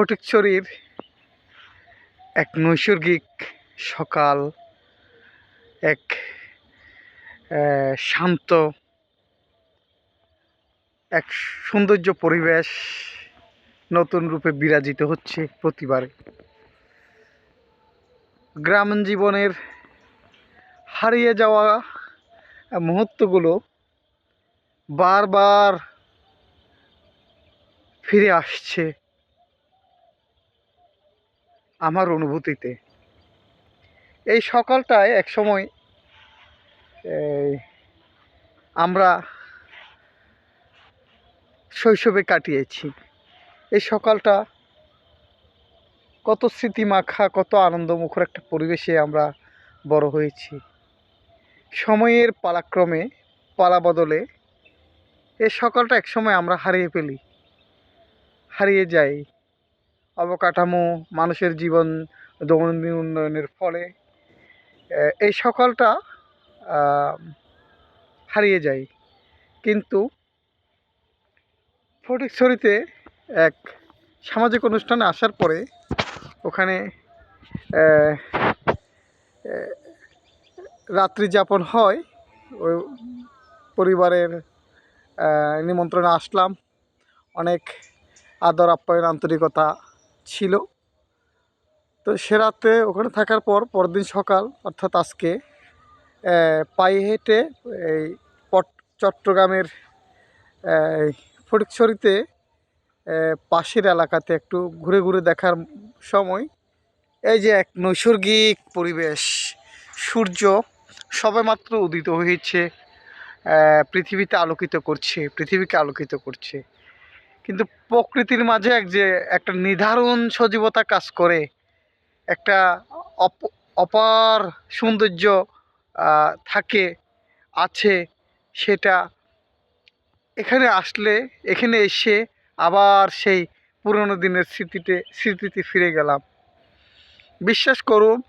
ফটিকছড়ির এক নৈসর্গিক সকাল, এক শান্ত, এক সৌন্দর্য পরিবেশ নতুন রূপে বিরাজিত হচ্ছে প্রতিবারে। গ্রামীণ জীবনের হারিয়ে যাওয়া মুহূর্তগুলো বারবার ফিরে আসছে। আমার অনুভূতিতে। এই সকালটায় এক সময় আমরা শৈশবে কাটিয়েছি। এই সকালটা কত স্মৃতি মাখা কত আনন্দমুখর একটা পরিবেশে আমরা বড় হয়েছি। সময়ের পালাক্রমে, পালা বদলে এই সকালটা একসময় আমরা হারিয়ে ফেলি। হারিয়ে যাই। অবকাঠামো, মানুষের জীবন, দৈনন্দিন উন্নয়নের ফলে এই সকালটা হারিয়ে যায়। কিন্তু ফটিকছড়িতে এক সামাজিক অনুষ্ঠানে আসার পরে ওখানে রাত্রি যাপন হয় ওই পরিবারের নিমন্ত্রণে আসলাম। অনেক আদর, আপ্যায়ন, আন্তরিকতা ছিল। তো সে রাতে ওখানে থাকার পর পরদিন সকাল, অর্থাৎ আজকে পায়ে হেঁটে এই পট, চট্টগ্রামের ফটিকছড়িতে পাশের এলাকাতে একটু ঘুরে ঘুরে দেখার সময়, এই যে এক নৈসর্গিক পরিবেশ, সূর্য সবেমাত্র উদিত হয়েছে পৃথিবীতে আলোকিত করছে, পৃথিবীকে আলোকিত করছে। কিন্তু প্রকৃতির মাঝে এক যে একটা নির্ধারণ সজীবতা কাজ করে, একটা অপ- অপার সৌন্দর্য থাকে, আছে, সেটা এখানে আসলে, এখানে এসে আবার সেই পুরনো দিনের স্মৃতিতে স্মৃতিতে ফিরে গেলাম। বিশ্বাস করুন,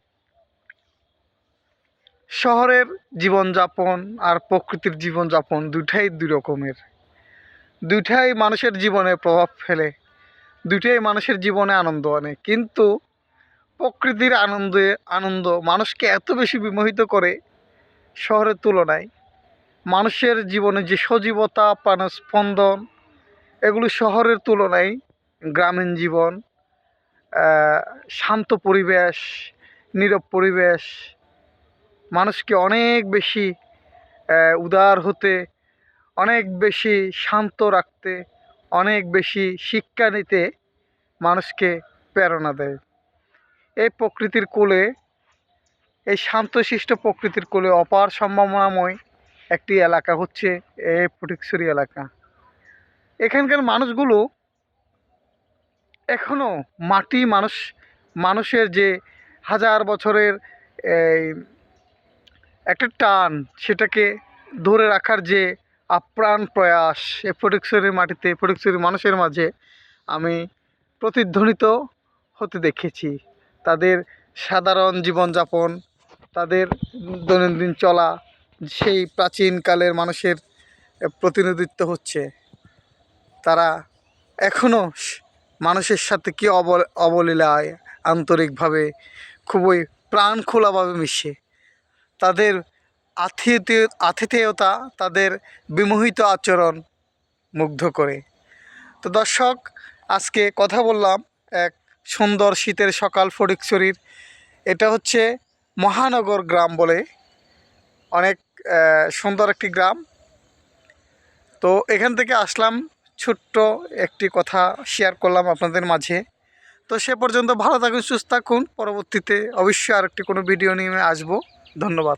শহরের জীবনযাপন আর প্রকৃতির জীবনযাপন দুটাই দুই রকমের। দুইটাই মানুষের জীবনে প্রভাব ফেলে, দুইটাই মানুষের জীবনে আনন্দ আনে। কিন্তু প্রকৃতির আনন্দে, আনন্দ মানুষকে এত বেশি বিমোহিত করে শহরের তুলনায়। মানুষের জীবনে যে সজীবতা, প্রাণস্পন্দন, এগুলো শহরের তুলনায় গ্রামীণ জীবন শান্ত পরিবেশ, নীরব পরিবেশ, মানুষকে অনেক বেশি উদার হতে অনেক বেশি শান্ত রাখতে, অনেক বেশি শিক্ষা নিতে মানুষকে প্রেরণা দেয়। এই প্রকৃতির কোলে, এই শান্তশিষ্ট প্রকৃতির কোলে অপার সম্ভাবনাময় একটি এলাকা হচ্ছে এই ফটিকছড়ি এলাকা। এখানকার মানুষগুলো এখনও মাটি মানুষ, মানুষের যে হাজার বছরের একটা টান, সেটাকে ধরে রাখার যে আপ্রাণ প্রয়াস এ ফটিকছড়ির মাটিতে ফটিকছড়ির মানুষের মাঝে আমি প্রতিধ্বনিত হতে দেখেছি। তাদের সাধারণ জীবনযাপন, তাদের দৈনন্দিন চলা, সেই প্রাচীনকালের মানুষের প্রতিনিধিত্ব হচ্ছে। তারা এখনও মানুষের সাথে কী অব অবলীলায় আন্তরিকভাবে, খুবই প্রাণ খোলাভাবে মিশে। তাদের আতিথেয় আতিথেয়তা তাদের বিমোহিত আচরণ মুগ্ধ করে। তো দর্শক, আজকে কথা বললাম এক সুন্দর শীতের সকাল ফটিকছড়ির। এটা হচ্ছে মহানগর গ্রাম বলে। অনেক সুন্দর একটি গ্রাম। তো এখান থেকে আসলাম, ছোট্ট একটি কথা শেয়ার করলাম আপনাদের মাঝে। তো সে পর্যন্ত ভালো থাকুন, সুস্থ থাকুন। পরবর্তীতে অবশ্যই আরেকটি কোনো ভিডিও নিয়ে আসব। ধন্যবাদ।